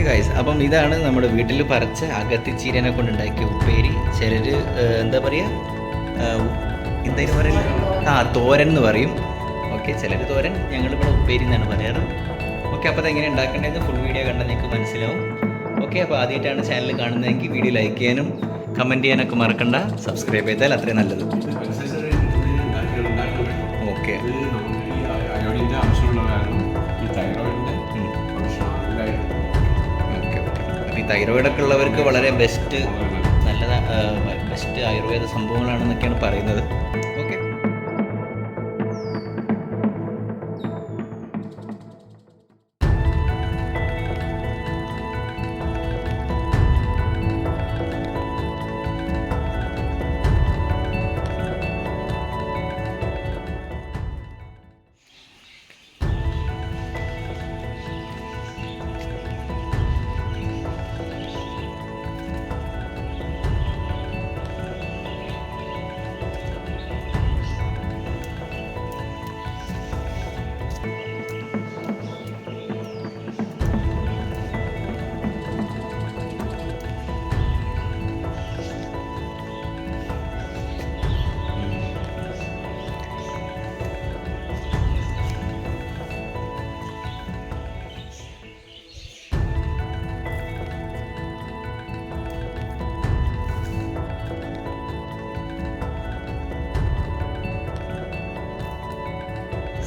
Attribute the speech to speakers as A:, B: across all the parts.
A: Okay guys അപ്പം ഇതാണ് നമ്മുടെ വീട്ടിൽ പറിച്ച അകത്തിച്ചീരനെ കൊണ്ട് ഉണ്ടാക്കിയ ഉപ്പേരി. ചിലർ എന്താ പറയുക എന്തായാലും പറയുന്നത് ആ തോരൻ എന്ന് പറയും. ഓക്കെ ചിലർ തോരൻ ഞങ്ങളിവിടെ ഉപ്പേരി എന്നാണ് പറയാറ്. ഓക്കെ അപ്പോൾ അതെങ്ങനെ ഉണ്ടാക്കേണ്ടതെന്ന് ഫുൾ വീഡിയോ കണ്ടാൽ നിങ്ങൾക്ക് മനസ്സിലാവും. ഓക്കെ അപ്പോൾ ആദ്യമായിട്ടാണ് ചാനൽ കാണുന്നതെങ്കിൽ വീഡിയോ ലൈക്ക് ചെയ്യാനും കമന്റ് ചെയ്യാനൊക്കെ മറക്കണ്ട. സബ്സ്ക്രൈബ് ചെയ്താൽ അത്രയും നല്ലത്. ഓക്കെ. ഓക്കെ ഒക്കെ ഉള്ളവർക്ക് വളരെ ബെസ്റ്റ് നല്ല ബെസ്റ്റ് ആയുർവേദ സംഭവങ്ങളാണെന്നൊക്കെയാണ് പറയുന്നത്.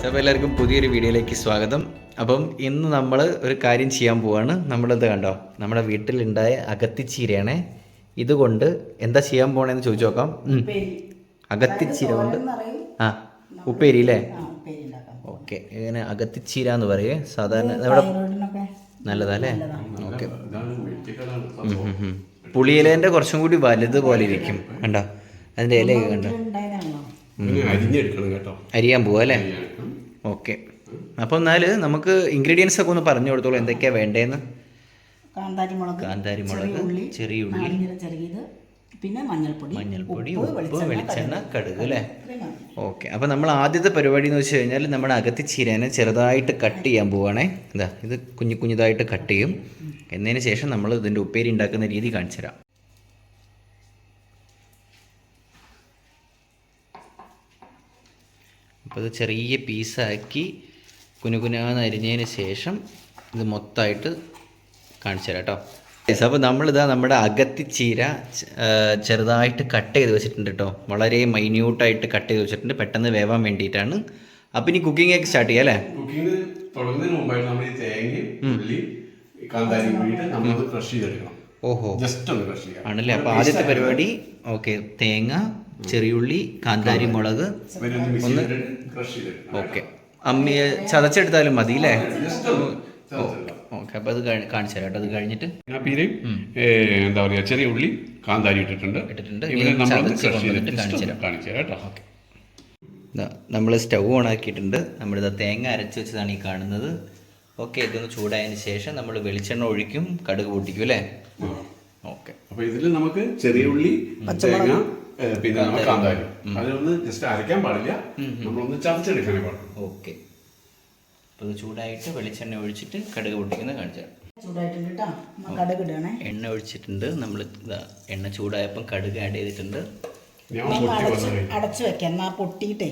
A: അപ്പോൾ എല്ലാവർക്കും പുതിയൊരു വീഡിയോയിലേക്ക് സ്വാഗതം. അപ്പം ഇന്ന് നമ്മൾ ഒരു കാര്യം ചെയ്യാൻ പോവാണ്. നമ്മളെന്ത് കണ്ടോ? നമ്മുടെ വീട്ടിലുണ്ടായ അകത്തിച്ചീരയാണേ. ഇതുകൊണ്ട് എന്താ ചെയ്യാൻ പോണേന്ന് ചോദിച്ചു നോക്കാം. അകത്തിച്ചീര കൊണ്ട്. ആ ഉപ്പേരി അല്ലേ? ഓക്കെ. ഇങ്ങനെ അകത്തിച്ചീര എന്ന് പറയേ. സാധാരണ നമ്മുടെ നല്ലതല്ലേ? ഓക്കെ. പുളിയിലേന്റെ കുറച്ചും കൂടി വലുത് പോലെ ഇരിക്കും. കണ്ടോ? അതിന്റെ ഇലയൊക്കെ കണ്ടോ?
B: അരിഞ്ഞെടുക്കണം കേട്ടോ.
A: അരിയാൻ പോവാ അല്ലേ? ഓക്കെ. അപ്പോൾ എന്നാൽ നമുക്ക് ഇൻഗ്രീഡിയൻസ് ഒക്കെ ഒന്ന് പറഞ്ഞു കൊടുത്തോളൂ. എന്തൊക്കെയാണ് വേണ്ടതെന്ന്
C: കാന്താരി മുളക്
A: കാന്താരി മുളക് ചെറിയ ഉള്ളി.
C: ചെറിയത് പിന്നെ മഞ്ഞൾപ്പൊടി
A: മഞ്ഞൾപ്പൊടി
C: ഉപ്പ്
A: വെളിച്ചെണ്ണ കടുക്. അല്ലേ? ഓക്കെ. അപ്പോൾ നമ്മൾ ആദ്യത്തെ പരിപാടി എന്ന് വെച്ച് കഴിഞ്ഞാൽ നമ്മുടെ അകത്ത് ചീരനെ ചെറുതായിട്ട് കട്ട് ചെയ്യാൻ പോവുകയാണേ ഇതാ ഇത് കുഞ്ഞു കുഞ്ഞുതായിട്ട് കട്ട് ചെയ്യും. എന്നതിന് ശേഷം നമ്മൾ ഇതിന്റെ ഉപ്പേരി ഉണ്ടാക്കുന്ന രീതി കാണിച്ചു തരാം അപ്പോൾ ഇത് ചെറിയ പീസാക്കി കുനുകുനാന്ന് അരിഞ്ഞതിന് ശേഷം ഇത് മൊത്തമായിട്ട് കാണിച്ചു തരാം കേട്ടോ. അപ്പോൾ നമ്മളിതാ നമ്മുടെ അകത്തി ചീര ചെറുതായിട്ട് കട്ട് ചെയ്ത് വെച്ചിട്ടുണ്ട് കേട്ടോ. വളരെ മൈന്യൂട്ടായിട്ട് കട്ട് ചെയ്ത് വെച്ചിട്ടുണ്ട്. പെട്ടെന്ന് വേവാൻ വേണ്ടിയിട്ടാണ്. അപ്പം ഇനി കുക്കിംഗ് ഒക്കെ സ്റ്റാർട്ട് ചെയ്യാം അല്ലേ?
B: കുക്കിംഗ് തുടങ്ങുന്നതിന് മുമ്പായിട്ട് നമ്മൾ ഈ തേങ്ങയും കൂടിയിട്ട് നമ്മൾ ചെയ്തെടുക്കണം.
A: ഓഹോ.
B: ജസ്റ്റ് ഒന്ന് ചെയ്യാം.
A: ആണല്ലേ? അപ്പോൾ ആദ്യത്തെ പരിപാടി ഓക്കെ തേങ്ങ ചെറിയുള്ളി കാന്താരി മുളക്.
B: ഒന്ന്
A: ഓക്കെ. അമ്മിയെ ചതച്ചെടുത്താലും മതി അല്ലേ. ഓക്കെ. അപ്പോൾ അത് കാണിച്ചു തരാം അത് കഴിഞ്ഞിട്ട്
B: ഏ, എന്താ പറയുക ചെറിയ ഉള്ളി കാന്താരി ഇട്ടിട്ടുണ്ട്.
A: ഇട്ടിട്ടുണ്ട്.
B: just ഒന്ന്
A: കാണിച്ചു
B: കാണിച്ചു തരാം കേട്ടോ.
A: നമ്മൾ സ്റ്റൗ ഓൺ ആക്കിയിട്ടുണ്ട്. നമ്മളിത് തേങ്ങ അരച്ച് വെച്ചതാണ് ഈ കാണുന്നത്. ഓക്കെ ഇതൊന്ന് ചൂടായതിന് ശേഷം നമ്മൾ വെളിച്ചെണ്ണ ഒഴിക്കും കടുക് പൊട്ടിക്കും അല്ലേ ഓക്കെ.
B: അപ്പൊ ഇതിൽ നമുക്ക് ചെറിയ ഉള്ളി തേങ്ങ പിന്നെ നമ്മുടെ കാന്താരി. അതിനൊന്ന് ജസ്റ്റ് അരയ്ക്കാൻ പാടില്ല. നമ്മളൊന്ന് ചതച്ചെടുക്കാനേ പാടുള്ളൂ
A: ഓക്കെ. അപ്പോൾ ഇത് ചൂടായിട്ട് വെളിച്ചെണ്ണ ഒഴിച്ചിട്ട് കടുക് പൊട്ടിക്കുന്നത് കാണിച്ചു
C: ചൂടായിട്ടുണ്ട് കേട്ടോ നമ്മ കടുക് ഇടണേ.
A: എണ്ണ ഒഴിച്ചിട്ടുണ്ട്. നമ്മൾ ഇതാ എണ്ണ ചൂടായപ്പം കടുക് ആഡ് ചെയ്തിട്ടുണ്ട്.
B: ഞാൻ പൊട്ടി
C: അടച്ച് അടച്ചു വെക്കാം. എന്നാ പൊട്ടിയിട്ടേ.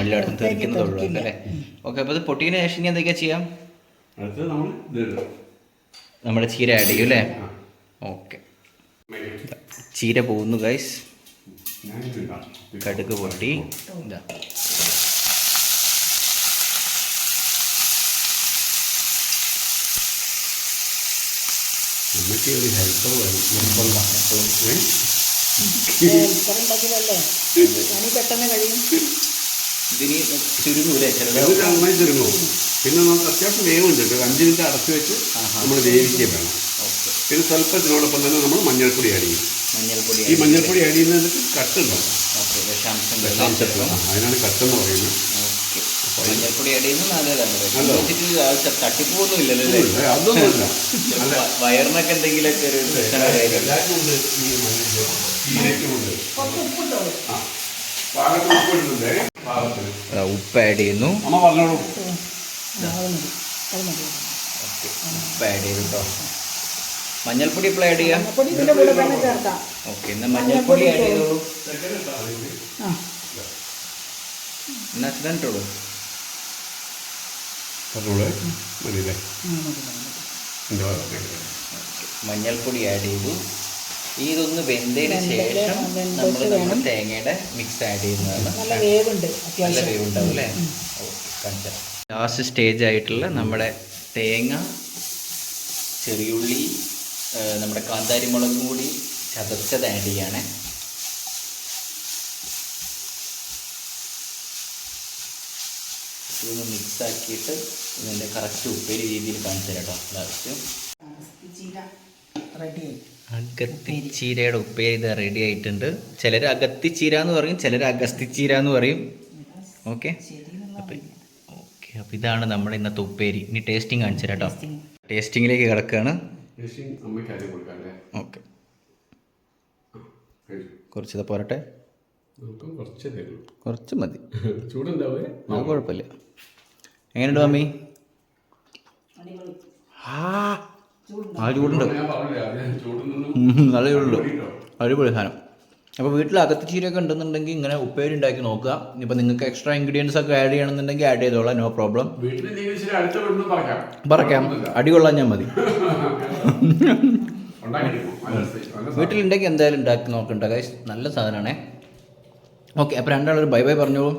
A: എല്ലായിടത്തും തെറിക്കുന്നതുള്ളൂ അല്ലേ? ഓക്കെ അപ്പോൾ ഇത് പൊട്ടിയതിന് ശേഷം ഇനി എന്തൊക്കെയാ ചെയ്യാം? നമ്മുടെ ചീര ആഡ് ചെയ്യും അല്ലേ? ഓക്കെ. ചീര പോകുന്നു ഗൈസ്. കടുക് പൊട്ടി. ഇതാ.
B: നമുക്ക് ഒരു ഹെൽപ്പർ വരും നിർബന്ധം
C: പെട്ടെന്ന് കഴിയും.
A: ഇതിന് ചുരുങ്ങൂലേ?
B: നന്നായി പിന്നെ നമുക്ക് അത്യാവശ്യം വേവുണ്ട് കേട്ടോ. അഞ്ച് മിനിറ്റ് അടച്ചു വെച്ച് നമ്മൾ വേവിക്കുകയും വേണം. പിന്നെ സ്വല്പത്തിനോടൊപ്പം തന്നെ നമ്മൾ മഞ്ഞൾപ്പൊടി അടിക്കും
A: മഞ്ഞൾപ്പൊടി
B: ഈ മഞ്ഞൾപ്പൊടി ആഡ് ചെയ്യുന്നതിന് കട്ടുണ്ടോ
A: ഓക്കെ
B: ദശാംശം. അതിനാണ് കട്ടെന്ന് പറയുന്നത്.
A: ഓക്കെ. മഞ്ഞൾപ്പൊടി ആഡ് ചെയ്യുന്നത് നല്ലതാണ് തട്ടിപ്പൊന്നും ഇല്ലല്ലോ
B: ഏ, അതൊന്നുമില്ല.
A: വയറിനൊക്കെ എന്തെങ്കിലുമൊക്കെ ഒരു പ്രശ്നം
B: ഉപ്പ്
A: ആഡ് ചെയ്യുന്നു. ഉപ്പ് ആഡ് ചെയ്തു കേട്ടോ മഞ്ഞൾപ്പൊടി ഇപ്പോൾ ആഡ് ചെയ്യാം?
C: മഞ്ഞൾപ്പൊടി ഇതിന്റെ കൂടെ തന്നെ ചേർക്കാം.
A: ഓക്കെ എന്നാൽ മഞ്ഞൾപ്പൊടി ആഡ് ചെയ്തോളൂ.
C: ആ.
B: എന്റെ ഭാഗത്തേക്ക്.
A: മഞ്ഞൾപ്പൊടി ആഡ് ചെയ്തു. ഈ ഇതൊന്ന് വെന്തതിന് ശേഷം നമ്മൾ നമ്മുടെ
C: വേണം.
A: തേങ്ങയുടെ മിക്സ് ആഡ് ചെയ്യുന്നതാണ്.
C: നല്ല വേവുണ്ട്
A: നല്ല
C: അത്യാവശ്യം.
A: വേവ് ഉണ്ടാവും അല്ലേ ഓക്കെ ലാസ്റ്റ് സ്റ്റേജ് ആയിട്ടുള്ള നമ്മുടെ തേങ്ങ ചെറിയുള്ളി നമ്മുടെ കാന്താരി മുളകും കൂടി ചതച്ചത് ആഡ് ചെയ്യണേ. ഇതൊന്ന് മിക്സ് ആക്കിയിട്ട് ഇതിന്റെ കറക്റ്റ് ഉപ്പേരി രീതിയിൽ കാണിച്ചു തരാം കേട്ടോ ലാസ്റ്റ്.
C: ചീര റെഡിയായി
A: അഗത്തിച്ചീരയുടെ ഉപ്പേരി ഇത് റെഡി ആയിട്ടുണ്ട്. ചിലർ ചീര എന്ന് പറയും ചിലർ അഗസ്തി ചീര എന്ന് പറയും ഓക്കെ ഓക്കെ അപ്പോൾ ഇതാണ് നമ്മുടെ ഇന്നത്തെ ഉപ്പേരി. ഇനി ടേസ്റ്റിംഗ് കാണിച്ചു തരാം ടേസ്റ്റിംഗിലേക്ക് ടേസ്റ്റിങ്ങിലേക്ക് കിടക്കുകയാണ്
B: ചേച്ചി അമ്മയ്ക്ക് ആദ്യം കൊടുക്കാം അല്ലേ?
A: ഓക്കെ.
B: കഴിച്ചു.
A: പോരട്ടെ?
B: കുറച്ചേ തരുള്ളൂ.
A: കുറച്ച് മതി.
B: ചൂടുണ്ടാവേ?
A: കുഴപ്പമില്ല. എങ്ങനെയുണ്ട് മമ്മി? ആ ചൂടുണ്ട്. നല്ല ചൂടുണ്ട് അടിപൊളി സാധനം. അപ്പോൾ വീട്ടിൽ അകത്തിച്ചീരയൊക്കെ ഉണ്ടെന്നുണ്ടെങ്കിൽ ഇങ്ങനെ ഉപ്പേരി ഉണ്ടാക്കി നോക്കുക. ഇപ്പം നിങ്ങൾക്ക് എക്സ്ട്രാ ഇൻഗ്രീഡിയൻസ് ഒക്കെ ആഡ് ചെയ്യണമെന്നുണ്ടെങ്കിൽ ആഡ് ചെയ്തോളാം നോ പ്രോബ്ലം
B: പറയാം
A: പറയാം അടികൊള്ളാൻ ഞാൻ മതി. വീട്ടിലുണ്ടെങ്കിൽ എന്തായാലും ഉണ്ടാക്കി നോക്കണ്ട ഗൈസ് നല്ല സാധനമാണേ ഓക്കെ അപ്പോൾ രണ്ടാളൊരു ബൈ ബൈ പറഞ്ഞോളൂ.